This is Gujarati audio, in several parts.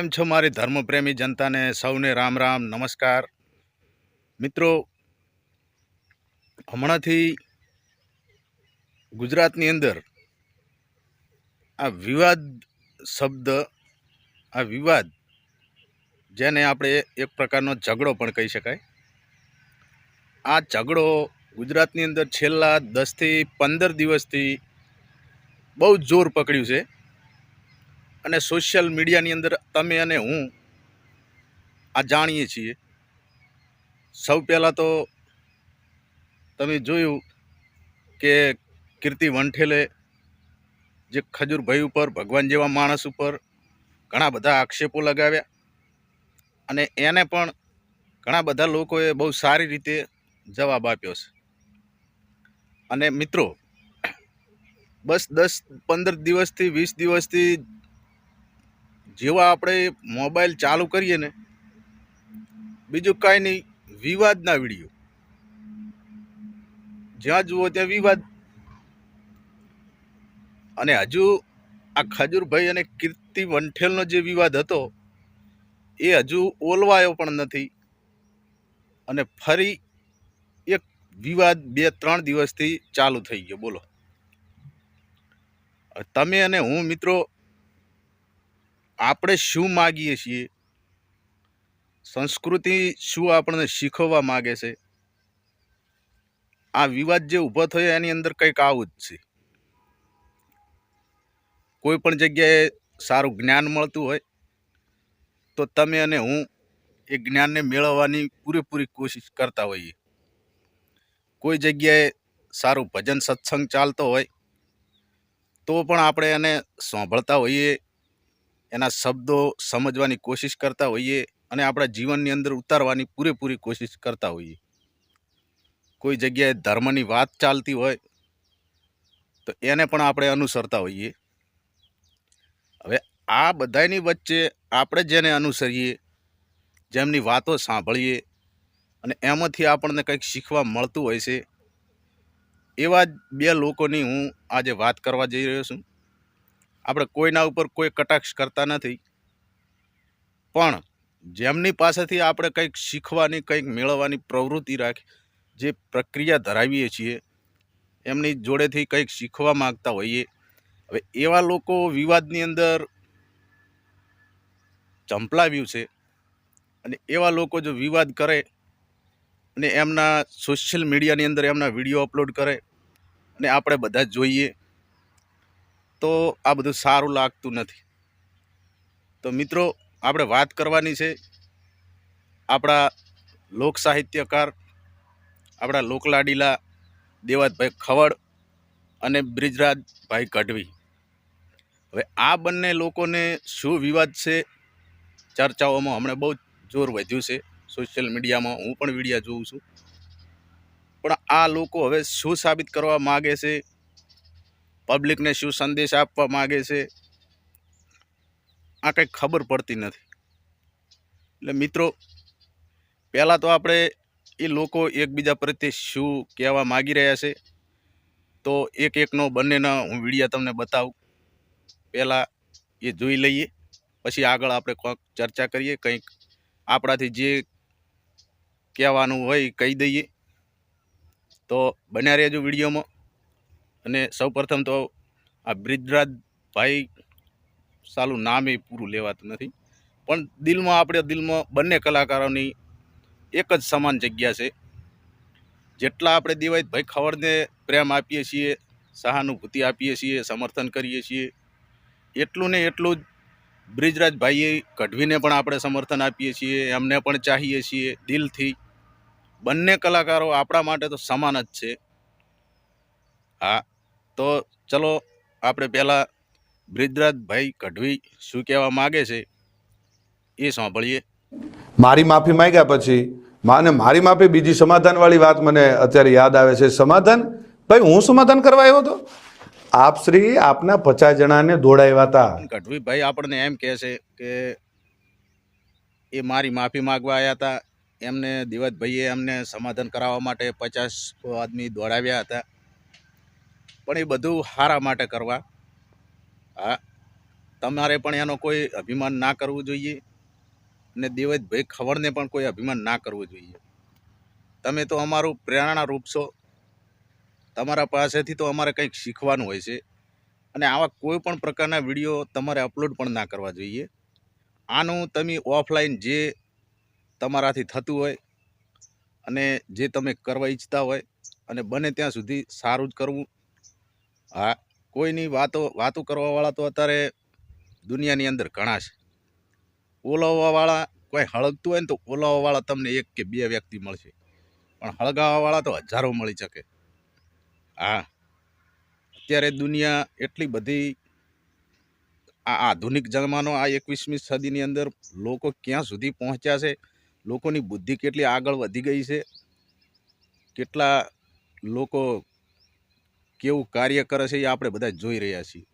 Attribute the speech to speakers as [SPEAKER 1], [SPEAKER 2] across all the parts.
[SPEAKER 1] કેમ છો મારી ધર્મપ્રેમી જનતાને? સૌને રામ રામ, નમસ્કાર. મિત્રો, હમણાંથી ગુજરાતની અંદર આ વિવાદ શબ્દ, આ વિવાદ જેને આપણે એક પ્રકારનો ઝઘડો પણ કહી શકાય. આ ઝઘડો ગુજરાતની અંદર છેલ્લા દસથી પંદર દિવસથી બહુ જોર પકડ્યું છે. અને સોશિયલ મીડિયાની અંદર તમે અને હું આ જાણીએ છીએ. સૌ પહેલાં તો તમે જોયું કે કીર્તિ વંઠેલે જે ખજૂરભાઈ ઉપર, ભગવાન જેવા માણસ ઉપર ઘણા બધા આક્ષેપો લગાવ્યા અને એને પણ ઘણા બધા લોકોએ બહુ સારી રીતે જવાબ આપ્યો છે. અને મિત્રો, બસ દસ પંદર દિવસથી વીસ દિવસથી જેવા આપણે મોબાઈલ ચાલુ કરીએ ને, બીજું કાંઈ નહીં, વિવાદના વીડિયો. જ્યાં જુઓ ત્યાં વિવાદ. અને હજુ આ ખજૂરભાઈ અને કીર્તિ વંઠેલનો જે વિવાદ હતો, એ હજુ ઓલવાયો પણ નથી. અને ફરી એક વિવાદ બે ત્રણ દિવસથી ચાલુ થઈ ગયો. બોલો. તમે અને હું મિત્રો આપણે શું માગીએ છીએ? સંસ્કૃતિ શું આપણને શીખવવા માગે છે? આ વિવાદ જે ઊભો થયો એની અંદર કંઈક આવું જ છે. કોઈ પણ જગ્યાએ સારું જ્ઞાન મળતું હોય, તો તમે અને હું એ જ્ઞાનને મેળવવાની પૂરેપૂરી કોશિશ કરતા હોઈએ. કોઈ જગ્યાએ સારું ભજન સત્સંગ ચાલતો હોય, તો પણ આપણે એને સાંભળતા હોઈએ એના શબ્દો સમજવાની કોશિશ કરતા હોઈએ અને આપણા જીવનની અંદર ઉતારવાની પૂરેપૂરી કોશિશ કરતા હોઈએ. કોઈ જગ્યાએ ધર્મની વાત ચાલતી હોય, તો એને પણ આપણે અનુસરતા હોઈએ. હવે આ બધાની વચ્ચે આપણે જેને અનુસરીએ, જેમની વાતો સાંભળીએ અને એમાંથી આપણને કંઈક શીખવા મળતું હોય છે, એવા બે લોકોની હું આજે વાત કરવા જઈ રહ્યો છું. આપણે કોઈના ઉપર કોઈ કટાક્ષ કરતા નથી. પણ જેમની પાસેથી આપણે કંઈક શીખવાની, કંઈક મેળવવાની પ્રવૃત્તિ રાખી, જે પ્રક્રિયા ધરાવીએ છીએ, એમની જોડેથી કંઈક શીખવા માગતા હોઈએ. હવે એવા લોકો વિવાદની અંદર ચંપલાવ્યું છે અને એવા લોકો જો વિવાદ કરે અને એમના સોશિયલ મીડિયાની અંદર એમના વીડિયો અપલોડ કરે અને આપણે બધા જોઈએ તો આ બધું સારું લાગતું નથી. તો મિત્રો, આપણે વાત કરવાની છે આપણા લોક સાહિત્યકાર, આપણા લોકલાડીલા દેવાતભાઈ ખવડ અને બ્રિજરાજભાઈ ગઢવી. હવે આ બંને લોકોને શું વિવાદ છે? ચર્ચાઓમાં હમણાં બહુ જોર વધ્યું છે. સોશિયલ મીડિયામાં હું પણ વિડીયા જોઉં છું. પણ આ લોકો હવે શું સાબિત કરવા માગે છે? પબ્લિકને શું સંદેશ આપવા માગે છે? આ કંઈ ખબર પડતી નથી. એટલે મિત્રો, પહેલાં તો આપણે એ લોકો એકબીજા પ્રત્યે શું કહેવા માગી રહ્યા છે? તો એક એકનો બંનેના હું વિડીયા તમને બતાવું. પહેલાં એ જોઈ લઈએ, પછી આગળ આપણે કોઈક ચર્ચા કરીએ, કંઈક આપણાથી જે કહેવાનું હોય એ કહી દઈએ. તો બન્યા રહેજો વિડીયોમાં. અને સૌપ્રથમ તો આ બ્રિજરાજભાઈ સાલું એ પૂરું લેવાતું નથી. પણ દિલમાં આપણે દિલમાં બંને કલાકારોની એક જ સમાન જગ્યા છે. જેટલા આપણે દિવાઈતભાઈ ખવડને પ્રેમ આપીએ છીએ, સહાનુભૂતિ આપીએ છીએ, સમર્થન કરીએ છીએ, એટલું ને એટલું જ બ્રિજરાજભાઈએ ગઢવીને પણ આપણે સમર્થન આપીએ છીએ, એમને પણ ચાહીએ છીએ દિલથી. બંને કલાકારો આપણા માટે તો સમાન જ છે. હા તો ચલો આપણે પહેલાં બ્રિજરાજભાઈ ગઢવી શું કહેવા માગે છે એ સાંભળીએ.
[SPEAKER 2] મારી માફી માંગ્યા પછી માને મારી માફી બીજી સમાધાનવાળી વાત મને અત્યારે યાદ આવે છે. સમાધાન? ભાઈ હું સમાધાન કરવા આવ્યો હતો? આપ શ્રી આપના પચાસ જણાને દોડાવ્યા હતા.
[SPEAKER 1] ગઢવીભાઈ આપણને એમ કહે છે કે એ મારી માફી માગવા આવ્યા હતા. એમને દિવતભાઈએ એમને સમાધાન કરાવવા માટે પચાસ આદમી દોડાવ્યા હતા. પણ એ બધું હારા માટે કરવા. હા, તમારે પણ એનો કોઈ અભિમાન ના કરવું જોઈએ. અને દેવજભાઈ ખવડને પણ કોઈ અભિમાન ના કરવું જોઈએ. તમે તો અમારું પ્રેરણારૂપ છો. તમારા પાસેથી તો અમારે કંઈક શીખવાનું હોય છે. અને આવા કોઈ પણ પ્રકારના વીડિયો તમારે અપલોડ પણ ના કરવા જોઈએ. આનું તમે ઓફલાઈન જે તમારાથી થતું હોય અને જે તમે કરવા ઈચ્છતા હોય અને બને ત્યાં સુધી સારું જ કરવું. હા, કોઈની વાતો વાતો કરવાવાળા તો અત્યારે દુનિયાની અંદર ઘણા છે. ઓલાવવાવાળા કોઈ હળગતું હોય ને તો ઓલાવવાવાળા તમને એક કે બે વ્યક્તિ મળશે. પણ હળગાવવાવાળા તો હજારો મળી શકે. હા, અત્યારે દુનિયા એટલી બધી આ આધુનિક જમાનો, આ એકવીસમી સદીની અંદર લોકો ક્યાં સુધી પહોંચ્યા છે, લોકોની બુદ્ધિ કેટલી આગળ વધી ગઈ છે, કેટલા લોકો કેવું કાર્ય કરે છે એ આપણે બધા જોઈ રહ્યા છીએ.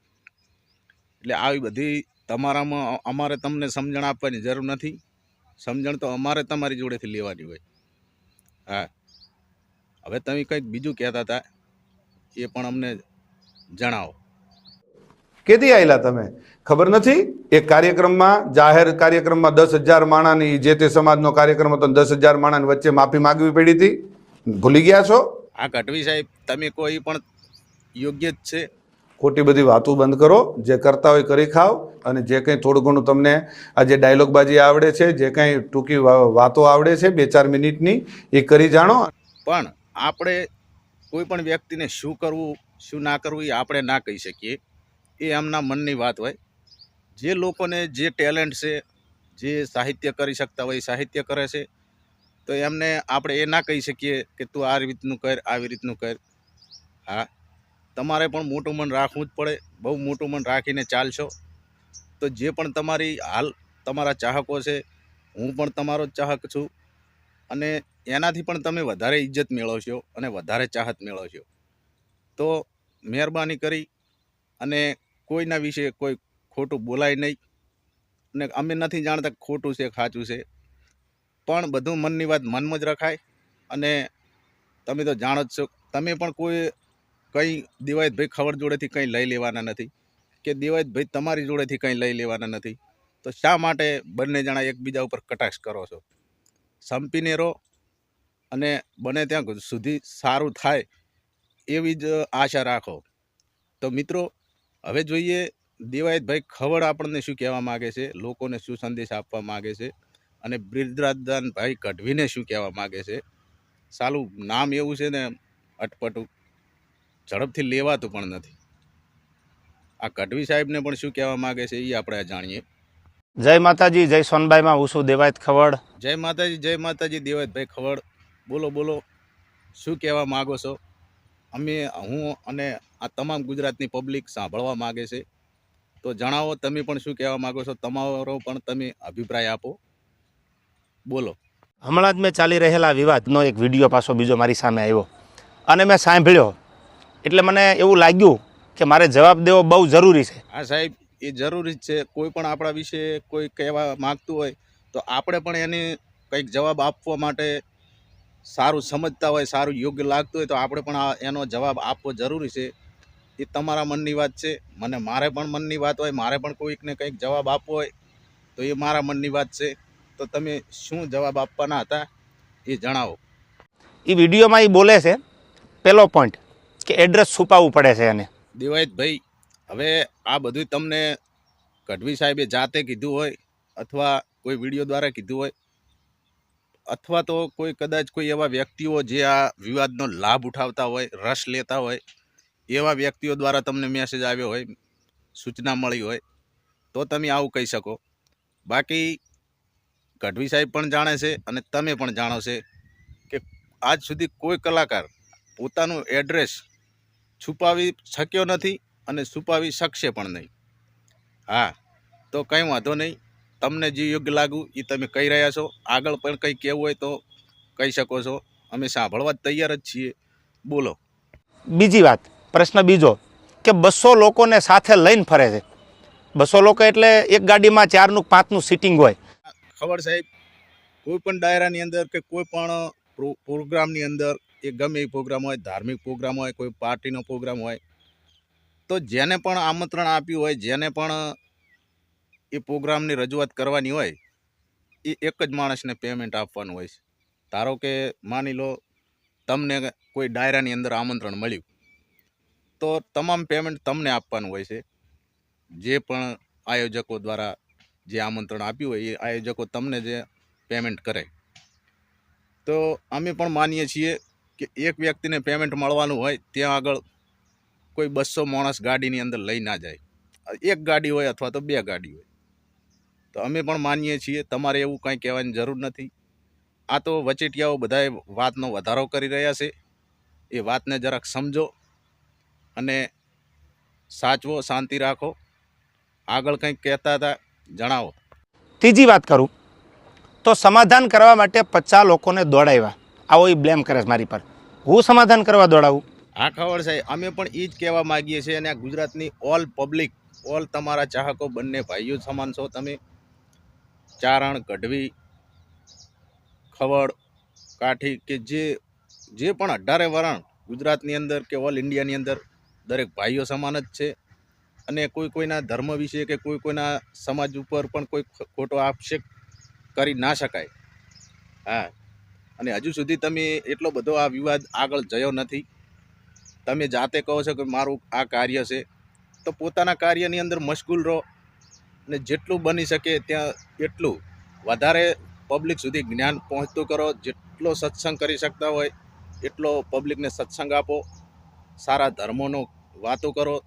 [SPEAKER 1] એટલે આવી બધી તમારામાં અમારે તમને સમજણ આપવાની જરૂર નથી. સમજણ તો અમારે તમારી જોડેથી લેવાની હોય. હા. હવે તમે કંઈક બીજું કહેતા હતા એ પણ અમને જણાવો.
[SPEAKER 2] કેદી આવેલા તમે? ખબર નથી? એક કાર્યક્રમમાં જાહેર કાર્યક્રમમાં દસ હજાર માણાની જે તે સમાજનો કાર્યક્રમ હતો દસ હજાર માણાની વચ્ચે માફી માગવી પડી હતી. ભૂલી ગયા છો?
[SPEAKER 1] આ ગઢવી સાહેબ તમે કોઈ પણ યોગ્ય જ છે.
[SPEAKER 2] ખોટી બધી વાતો બંધ કરો. જે કરતા હોય કરી ખાઓ અને જે કંઈ થોડું ઘણું તમને આ જે ડાયલોગબાજી આવડે છે જે કંઈ ટૂંકી વાતો આવડે છે બે ચાર મિનિટની એ કરી જાણો.
[SPEAKER 1] પણ આપણે કોઈ પણ વ્યક્તિને શું કરવું શું ના કરવું એ આપણે ના કહી શકીએ. એ એમના મનની વાત હોય. જે લોકોને જે ટેલેન્ટ છે જે સાહિત્ય કરી શકતા હોય સાહિત્ય કરે છે તો એમને આપણે એ ના કહી શકીએ કે તું આ રીતનું કર આવી રીતનું કર. હા તમારે પણ મોટું મન રાખવું જ પડે. બહુ મોટું મન રાખીને ચાલશો. તો જે પણ તમારી હાલ તમારા ચાહકો છે, હું પણ તમારો જ ચાહક છું. અને એનાથી પણ તમે વધારે ઇજ્જત મેળવશો અને વધારે ચાહત મેળવશો. તો મહેરબાની કરી અને કોઈના વિશે કોઈ ખોટું બોલાય નહીં. અને અમે નથી જાણતા ખોટું છે, ખાચું છે. પણ બધું મનની વાત મનમાં જ રખાય અને તમે તો જાણો જ છો. તમે પણ કોઈ કંઈ દિવાયતભાઈ ખબર જોડેથી કંઈ લઈ લેવાના નથી? કે દિવાયતભાઈ તમારી જોડેથી કંઈ લઈ લેવાના નથી? તો શા માટે બંને જણા એકબીજા ઉપર કટાક્ષ કરો છો? સંપીને રહો અને બને ત્યાં સુધી સારું થાય એવી જ આશા રાખો. તો મિત્રો, હવે જોઈએ દિવાયતભાઈ ખવડ આપણને શું કહેવા માગે છે, લોકોને શું સંદેશ આપવા માગે છે અને બ્રિજરાજદાનભાઈ ગઢવીને શું કહેવા માગે છે? સાલું નામ એવું છે ને, અટપટું. ઝડપથી લેવાતું પણ નથી. આ ગઢવી સાહેબને પણ શું કહેવા માગે છે એ આપણે જાણીએ.
[SPEAKER 3] જય માતાજી જય સોનબાઈમાં હું શું દેવાયત ખવડ.
[SPEAKER 1] જય માતાજી જય માતાજી દેવાયતભાઈ ખવડ. બોલો બોલો શું કહેવા માગો છો? અમે હું અને આ તમામ ગુજરાતની પબ્લિક સાંભળવા માગે છે. તો જણાવો તમે પણ શું કહેવા માગો છો? તમારો પણ તમે અભિપ્રાય આપો. બોલો.
[SPEAKER 3] હમણાં જ મેં ચાલી રહેલા વિવાદનો એક વીડિયો પાછો બીજો મારી સામે આવ્યો. અને મેં સાંભળ્યો એટલે મને એવું લાગ્યું કે મારે જવાબ દેવો બહુ જરૂરી છે.
[SPEAKER 1] હા સાહેબ એ જરૂરી જ છે. કોઈ પણ આપણા વિશે કોઈ કહેવા માગતું હોય તો આપણે પણ એને કંઈક જવાબ આપવા માટે સારું સમજતા હોય સારું યોગ્ય લાગતું હોય તો આપણે પણ આ એનો જવાબ આપવો જરૂરી છે. એ તમારા મનની વાત છે. મને મારે પણ મનની વાત હોય મારે પણ કોઈકને કંઈક જવાબ આપવો હોય તો એ મારા મનની વાત છે. તો તમે શું જવાબ આપવાના હતા એ જણાવો.
[SPEAKER 3] એ વિડીયોમાં એ બોલે છે પહેલો પોઈન્ટ કે એડ્રેસ છુપાવવું પડે છે એને.
[SPEAKER 1] દિવાયતભાઈ, હવે આ બધું તમને ગઢવી સાહેબે જાતે કીધું હોય અથવા કોઈ વીડિયો દ્વારા કીધું હોય, અથવા તો કોઈ કદાચ કોઈ એવા વ્યક્તિઓ જે આ વિવાદનો લાભ ઉઠાવતા હોય, રસ લેતા હોય, એવા વ્યક્તિઓ દ્વારા તમને મેસેજ આવ્યો હોય, સૂચના મળી હોય, તો તમે આવું કહી શકો. બાકી ગઢવી સાહેબ પણ જાણે છે અને તમે પણ જાણો છે કે આજ સુધી કોઈ કલાકાર પોતાનું એડ્રેસ છુપાવી શક્યો નથી અને છુપાવી શકશે પણ નહીં. હા તો કંઈ વાંધો નહીં. તમને જે યોગ્ય લાગુ એ તમે કહી રહ્યા છો. આગળ પણ કંઈ કહેવું હોય તો કહી શકો છો. અમે સાંભળવા જ તૈયાર જ છીએ. બોલો.
[SPEAKER 3] બીજી વાત પ્રશ્ન બીજો કે બસો લોકોને સાથે લઈને ફરે છે. બસો લોકો એટલે એક ગાડીમાં ચારનું પાંચનું સિટિંગ હોય.
[SPEAKER 1] ખબર સાહેબ કોઈ પણ ડાયરાની અંદર કે કોઈ પણ પ્રોગ્રામની અંદર એ ગમે એ પ્રોગ્રામ હોય, ધાર્મિક પ્રોગ્રામ હોય, કોઈ પાર્ટીનો પ્રોગ્રામ હોય, તો જેને પણ આમંત્રણ આપ્યું હોય, જેને પણ એ પ્રોગ્રામની રજૂઆત કરવાની હોય, એ એક જ માણસને પેમેન્ટ આપવાનું હોય છે. ધારો કે માની લો તમને કોઈ ડાયરાની અંદર આમંત્રણ મળ્યું, તો તમામ પેમેન્ટ તમને આપવાનું હોય છે. જે પણ આયોજકો દ્વારા જે આમંત્રણ આપ્યું હોય, એ આયોજકો તમને જે પેમેન્ટ કરે તો અમે પણ માનીએ છીએ કે એક વ્યક્તિને પેમેન્ટ મળવાનું હોય, ત્યાં આગળ કોઈ બસો માણસ ગાડીની અંદર લઈ ના જાય. એક ગાડી હોય અથવા તો બે ગાડી હોય. તો અમે પણ માનીએ છીએ, તમારે એવું કાંઈ કહેવાની જરૂર નથી. આ તો વચેટિયાઓ બધાએ વાતનો વધારો કરી રહ્યા છે. એ વાતને જરાક સમજો અને સાચવો, શાંતિ રાખો. આગળ કંઈક કહેતા હતા, જણાવો.
[SPEAKER 3] ત્રીજી વાત કરું. તો સમાધાન કરવા માટે પચાસ લોકોને દોડાવ્યા. આવો એ બ્લેમ કરે છે મારી પર. હું સમાધાન કરવા દોડાવું?
[SPEAKER 1] હા ખબર છે, અમે પણ એ જ કહેવા માગીએ છીએ અને આ ગુજરાતની ઓલ પબ્લિક ઓલ તમારા ચાહકો બંને ભાઈઓ સમાન છો. તમે ચારણ ગઢવી ખવડ, કાઠી કે જે જે પણ અઢારે વરણ ગુજરાતની અંદર કે ઓલ ઇન્ડિયાની અંદર દરેક ભાઈઓ સમાન જ છે. અને કોઈ કોઈના ધર્મ વિશે કે કોઈ કોઈના સમાજ ઉપર પણ કોઈ ખોટો આક્ષેપ કરી ના શકાય. હા. અને હજુ સુધી તમે એટલો બધો આ વિવાદ આગળ જયો નથી. તમે જાતે કહો છો કે મારું આ કાર્ય છે. તો પોતાના કાર્યની અંદર મશગુલ રહો અને જેટલું બની શકે ત્યાં એટલું વધારે પબ્લિક સુધી જ્ઞાન પહોંચતું કરો. જેટલો સત્સંગ કરી શકતા હોય એટલો પબ્લિકને સત્સંગ આપો. સારા ધર્મોનો વાતો કરો.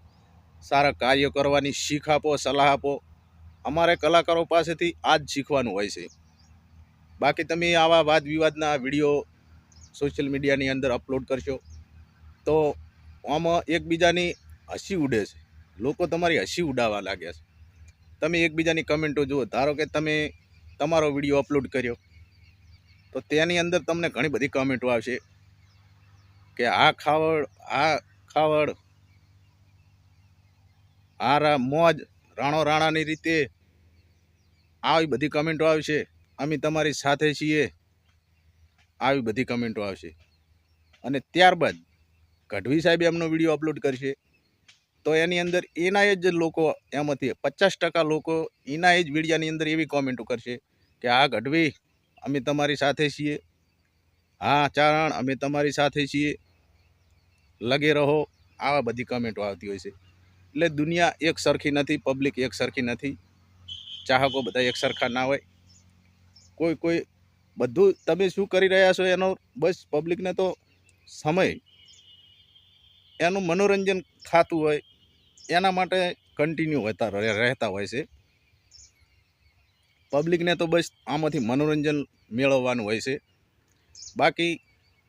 [SPEAKER 1] સારા કાર્ય કરવાની શીખ આપો, સલાહ આપો. અમારે કલાકારો પાસેથી આ જ શીખવાનું હોય છે. બાકી તમે આવા વાદ વિવાદના વીડિયો સોશિયલ મીડિયાની અંદર અપલોડ કરશો, તો આમાં એકબીજાની હસી ઉડે છે. લોકો તમારી હસી ઉડાવવા લાગ્યા છે. તમે એકબીજાની કમેન્ટો જુઓ, ધારો કે તમે તમારો વીડિયો અપલોડ કર્યો, તો તેની અંદર તમને ઘણી બધી કમેન્ટો આવશે કે આ ખાવડ આ ખાવડ, આ મોજ રાણો રાણાની રીતે આવી બધી કમેન્ટો આવશે. અમે તમારી સાથે છીએ. આવી બધી કમેન્ટો આવશે. અને ત્યારબાદ ગઢવી સાહેબ એમનો વીડિયો અપલોડ કરશે. તો એની અંદર એના જ લોકો એમાંથી પચાસ ટકા લોકો એના જ વિડીયાની અંદર એવી કોમેન્ટો કરશે કે આ ગઢવી, અમે તમારી સાથે છીએ. હા, ચારણ, અમે તમારી સાથે છીએ. લગે રહો. આવા બધી કમેન્ટો આવતી હોય છે. એટલે દુનિયા એક સરખી નથી, પબ્લિક એક સરખી નથી. ચાહકો બધા એક સરખા ના હોય. કોઈ કોઈ બધું તમે શું કરી રહ્યા છો એનો, બસ પબ્લિકને તો સમય, એનું મનોરંજન થતું હોય, એના માટે કન્ટિન્યુ હોતા રહે- રહેતા હોય છે. પબ્લિકને તો બસ આમાંથી મનોરંજન મેળવવાનું હોય છે. બાકી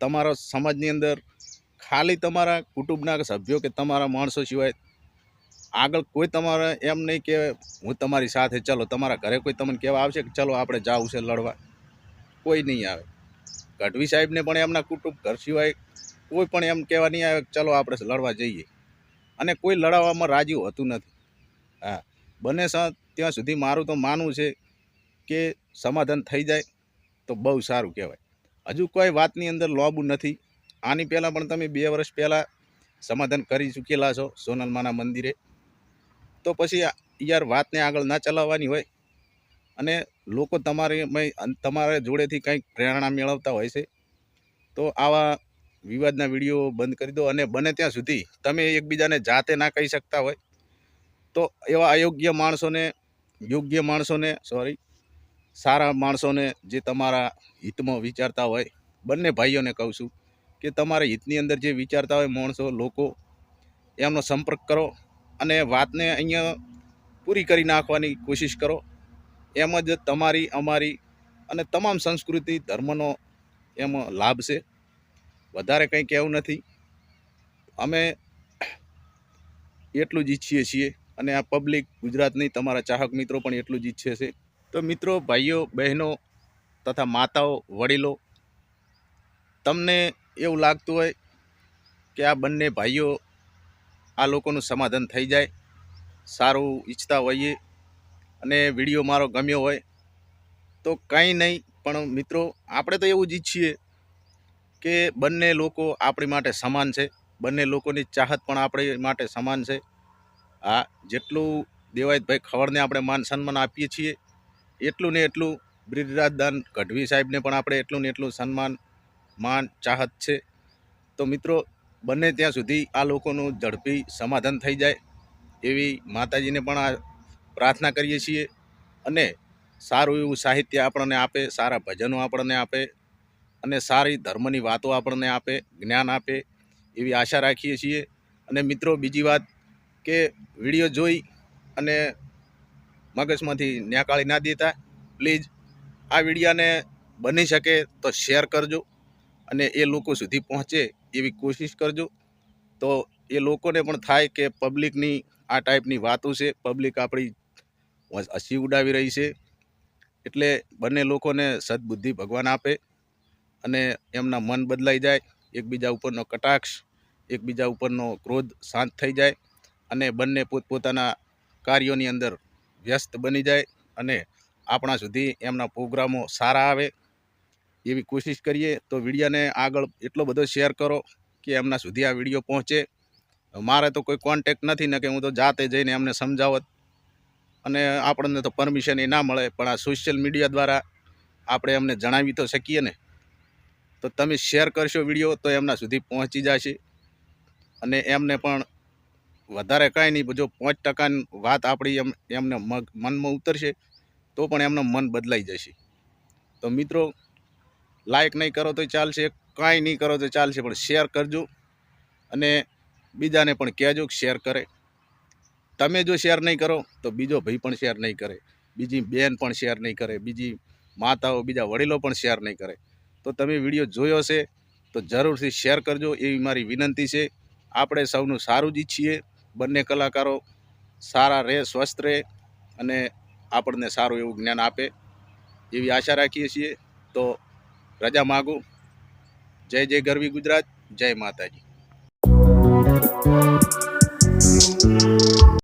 [SPEAKER 1] તમારા સમાજની અંદર ખાલી તમારા કુટુંબના સભ્યો કે તમારા માણસો સિવાય આગળ કોઈ તમારે એમ નહીં કે હું તમારી સાથે ચલો, તમારા ઘરે કોઈ તમને કહેવા આવશે કે ચલો આપણે જાવું છે લડવા. કોઈ નહીં આવે. ગઢવી સાહેબને પણ એમના કુટુંબ, ઘર સિવાય કોઈ પણ એમ કહેવા નહીં આવે કે ચલો આપણે લડવા જઈએ. અને કોઈ લડાવવામાં રાજી હોતું નથી. હા, બને ત્યાં સુધી મારું તો માનવું છે કે સમાધાન થઈ જાય તો બહુ સારું કહેવાય. હજુ કોઈ વાતની અંદર લોબું નથી. આની પહેલાં પણ તમે બે વર્ષ પહેલાં સમાધાન કરી ચૂકેલા છો સોનલમાના મંદિરે. તો પછી યાર વાતને આગળ ના ચલાવવાની હોય. અને લોકો તમારી તમારા જોડેથી કંઈક પ્રેરણા મેળવતા હોય છે. તો આવા વિવાદના વીડિયો બંધ કરી દો અને બને ત્યાં સુધી તમે એકબીજાને જાતે ના કહી શકતા હોય. તો એવા અયોગ્ય માણસોને, યોગ્ય માણસોને સોરી સારા માણસોને જે તમારા હિતમાં વિચારતા હોય, બંને ભાઈઓને કહું છું કે તમારા હિતની અંદર જે વિચારતા હોય માણસો, લોકો, એમનો સંપર્ક કરો. અને વાતને અહીંયા પૂરી કરી નાખવાની કોશિશ કરો. એમ જ તમારી, અમારી અને તમામ સંસ્કૃતિ, ધર્મનો એમાં લાભ છે. વધારે કંઈ કહેવું નથી. અમે એટલું જ ઈચ્છીએ છીએ અને આ પબ્લિક ગુજરાતની, તમારા ચાહક મિત્રો પણ એટલું જ ઈચ્છે છે. તો મિત્રો, ભાઈઓ, બહેનો તથા માતાઓ, વડીલો, તમને એવું લાગતું હોય કે આ બંને ભાઈઓ આ લોકોનું સમાધાન થઈ જાય. સારું ઈચ્છતા હોઈએ અને વીડિયો મારો ગમ્યો હોય તો કંઈ નહીં, પણ મિત્રો, આપણે તો એવું જ ઈચ્છીએ કે બંને લોકો આપણી માટે સમાન છે. બંને લોકોની ચાહત પણ આપણી માટે સમાન છે. હા જેટલું દેવાયતભાઈ ખવડને આપણે માન સન્માન આપીએ છીએ, એટલું ને એટલું બ્રિજરાજદાન ગઢવી સાહેબને પણ આપણે એટલું ને એટલું સન્માન, માન, ચાહત છે. તો મિત્રો બંને ત્યાં સુધી આ લોકોનું ઝડપી સમાધાન થઈ જાય એવી માતાજીને પણ આ પ્રાર્થના કરીએ છીએ. અને સારું એવું સાહિત્ય આપણને આપે, સારા ભજનો આપણને આપે અને સારી ધર્મની વાતો આપણને આપે, જ્ઞાન આપે એવી આશા રાખીએ છીએ. અને મિત્રો, બીજી વાત કે વીડિયો જોઈ અને મગજમાંથી ન્યાકાળી ના દેતા, પ્લીઝ આ વિડીયાને બની શકે તો શેર કરજો. અને એ લોકો સુધી પહોંચે એવી કોશિશ કરજો. તો એ લોકોને પણ થાય કે પબ્લિકની આ ટાઈપની વાતો છે. પબ્લિક આપણી હસી ઉડાવી રહી છે. એટલે બંને લોકોને સદબુદ્ધિ ભગવાન આપે અને એમના મન બદલાઈ જાય. એકબીજા ઉપરનો કટાક્ષ, એકબીજા ઉપરનો ક્રોધ શાંત થઈ જાય અને બંને પોતપોતાના કાર્યોની અંદર વ્યસ્ત બની જાય અને આપણા સુધી એમના પ્રોગ્રામો સારા આવે. એવી કોશિશ કરીએ તો વિડીયાને આગળ એટલો બધો શેર કરો કે એમના સુધી આ વીડિયો પહોંચે. મારે તો કોઈ કોન્ટેક નથી ને કે હું તો જાતે જઈને એમને સમજાવત. અને આપણને તો પરમિશન એ ના મળે, પણ આ સોશિયલ મીડિયા દ્વારા આપણે એમને જણાવી તો શકીએ ને. તો તમે શેર કરશો વીડિયો તો એમના સુધી પહોંચી જશે. અને એમને પણ વધારે કાંઈ નહીં, જો પાંચ ટકાની વાત આપણી એમ, એમને મગ, મનમાં ઉતરશે તો પણ એમનું મન બદલાઈ જશે. તો મિત્રો લાઈક નહીં કરો તો ચાલશે, કાંઈ નહીં કરો તો ચાલશે, પણ શેર કરજો અને બીજાને પણ કહેજો કે શેર કરે. તમે જો શેર નહીં કરો તો બીજો ભાઈ પણ શેર નહીં કરે. બીજી બેન પણ શેર નહીં કરે. બીજી માતાઓ, બીજા વડીલો પણ શેર નહીં કરે. તો તમે વીડિયો જોયો છે તો જરૂરથી શેર કરજો. એવી મારી વિનંતી છે. આપણે સૌનું સારું જ ઈચ્છીએ બંને કલાકારો. સારા રહે, સ્વસ્થ રહે અને આપણને સારું એવું જ્ઞાન આપે. એવી આશા રાખીએ છીએ. તો રજા માગું. જય જય ગરવી ગુજરાત જય માતાજી.